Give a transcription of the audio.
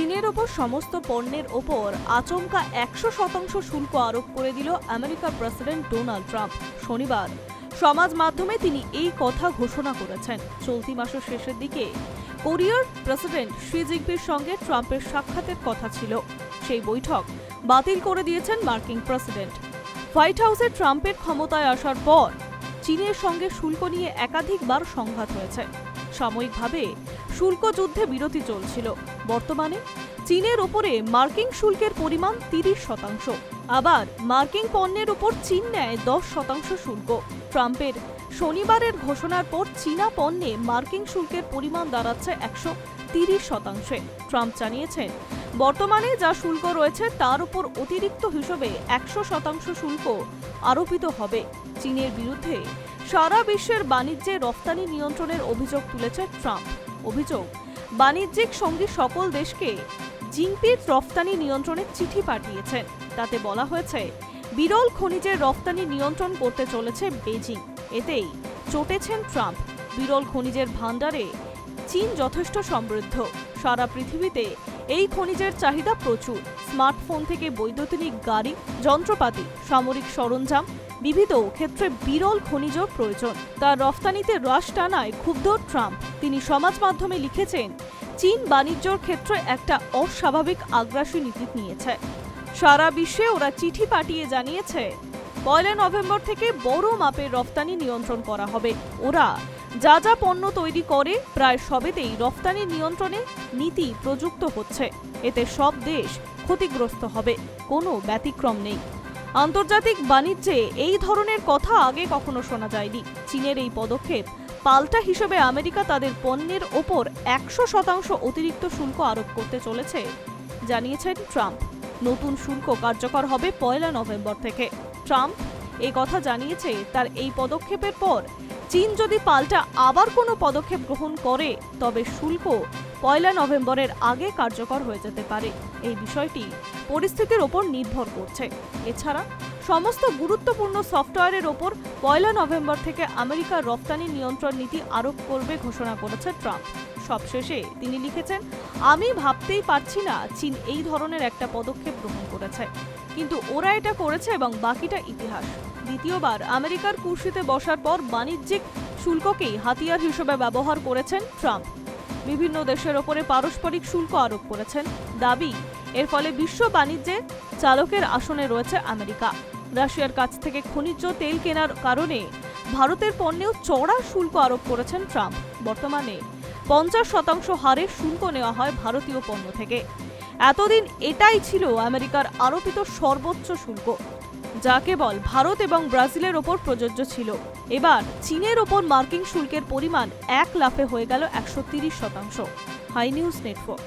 চীনের ওপর সমস্ত পণ্যের ওপর আচমকা একশো শতাংশ শুল্ক আরোপ করে দিল আমেরিকার প্রেসিডেন্ট ডোনাল্ড ট্রাম্প। শনিবার সমাজ মাধ্যমে তিনি এই কথা ঘোষণা করেছেন। চলতি মাসের শেষের দিকে কোরিয়ার প্রেসিডেন্ট শি সঙ্গে ট্রাম্পের সাক্ষাতের কথা ছিল। সেই বৈঠক বাতিল করে দিয়েছেন মার্কিন প্রেসিডেন্ট। হোয়াইট হাউসে ট্রাম্পের ক্ষমতায় আসার পর চীনের সঙ্গে শুল্ক নিয়ে একাধিকবার সংঘাত হয়েছে। সাময়িকভাবে শুল্ক যুদ্ধে বিরতি চলছিল। বর্তমানে চীনের ওপরে মার্কিন শুল্কের পরিমাণ তিরিশ শতাংশ। আবার মার্কিন পণ্যের উপর চীন নেয় দশ শতাংশ শুল্ক। ট্রাম্পের শনিবারের ঘোষণার পর চীনা পণ্যে মার্কিন শুল্কের পরিমাণ দাঁড়াচ্ছে একশো তিরিশ শতাংশে। ট্রাম্প জানিয়েছেন বর্তমানে যা শুল্ক রয়েছে তার উপর অতিরিক্ত হিসেবে একশো শতাংশ শুল্ক আরোপিত হবে। চীনের বিরুদ্ধে সারা বিশ্বের বাণিজ্যে রফতানি নিয়ন্ত্রণের অভিযোগ তুলেছে ট্রাম্প। অভিযোগ, বাণিজ্যিক সঙ্গী সকল দেশকে জিনপির রফতানি নিয়ন্ত্রণের চিঠি পাঠিয়েছেন। তাতে বলা হয়েছে, বিরল খনিজের রফতানি নিয়ন্ত্রণ করতে চলেছে বেজিং এতেই চটেছেন ট্রাম্প। বিরল খনিজের ভাণ্ডারে চীন যথেষ্ট সমৃদ্ধ। সারা পৃথিবীতে এই খনিজের চাহিদা প্রচুর। স্মার্টফোন থেকে বৈদ্যুতিক গাড়ি, যন্ত্রপাতি, সামরিক সরঞ্জাম, বিবিধ ক্ষেত্রে বিরল খনিজ প্রয়োজন। তার রফতানিতে হ্রাস টানায় ক্ষুব্ধ ট্রাম্প। তিনি সমাজ মাধ্যমে লিখেছেন, চীন বাণিজ্যর ক্ষেত্রে একটা অস্বাভাবিক আগ্রাসী নীতি নিয়েছে। সারা বিশ্বে ওরা চিঠি পাঠিয়ে জানিয়েছে, পয়লা নভেম্বর থেকে বড় মাপের রফতানি নিয়ন্ত্রণ করা হবে। ওরা যা যা পণ্য তৈরি করে, প্রায় সবেতেই রফতানি নিয়ন্ত্রণে নীতি প্রযুক্ত হচ্ছে। এতে সব দেশ ক্ষতিগ্রস্ত হবে, কোনো ব্যতিক্রম নেই। আন্তর্জাতিক বাণিজ্যে এই ধরনের কথা আগে কখনো শোনা যায়নি। চীনের এই পদক্ষেপ পাল্টা হিসেবে আমেরিকা তাদের পণ্যের ওপর একশো শতাংশ অতিরিক্ত শুল্ক আরোপ করতে চলেছে, জানিয়েছেন ট্রাম্প। নতুন শুল্ক কার্যকর হবে পয়লা নভেম্বর থেকে। ট্রাম্প এই কথা জানিয়েছে তার এই পদক্ষেপের পর চীন যদি পাল্টা আবার কোনো পদক্ষেপ গ্রহণ করে, তবে শুল্ক পয়লা নভেম্বরের আগে কার্যকর হয়ে যেতে পারে। এই বিষয়টি পরিস্থিতির ওপর নির্ভর করছে। এছাড়া সমস্ত গুরুত্বপূর্ণ সফটওয়্যারের ওপর পয়লা নভেম্বর থেকে আমেরিকার রপ্তানি নিয়ন্ত্রণ নীতি আরোপ করবে ঘোষণা করেছে ট্রাম্প। সবশেষে তিনি লিখেছেন, আমি ভাবতেই পারছি না চীন এই ধরনের একটা পদক্ষেপ গ্রহণ করেছে। কিন্তু ওরা এটা করেছে এবং বাকিটা ইতিহাস। দ্বিতীয়বার আমেরিকার কুর্সিতে বসার পর বাণিজ্যিক শুল্ককেই হাতিয়ার হিসেবে ব্যবহার করেছেন ট্রাম্প। বিভিন্ন দেশের ওপরে পারস্পরিক শুল্ক আরোপ করেছেন। দাবি, এর ফলে বিশ্ব বাণিজ্যে চালকের আসনে রয়েছে আমেরিকা। রাশিয়ার কাছ থেকে খনিজ তেল কেনার কারণে ভারতের পণ্যেও চড়া শুল্ক আরোপ করেছেন ট্রাম্প। বর্তমানে পঞ্চাশ শতাংশ হারে শুল্ক নেওয়া হয় ভারতীয় পণ্য থেকে। এতদিন এটাই ছিল আমেরিকার আরোপিত সর্বোচ্চ শুল্ক, যা কেবল ভারত এবং ব্রাজিলের ওপর প্রযোজ্য ছিল। এবার চীনের ওপর মার্কিন শুল্কের পরিমাণ এক লাফে হয়ে গেল একশো তিরিশ শতাংশ। Hi News Network.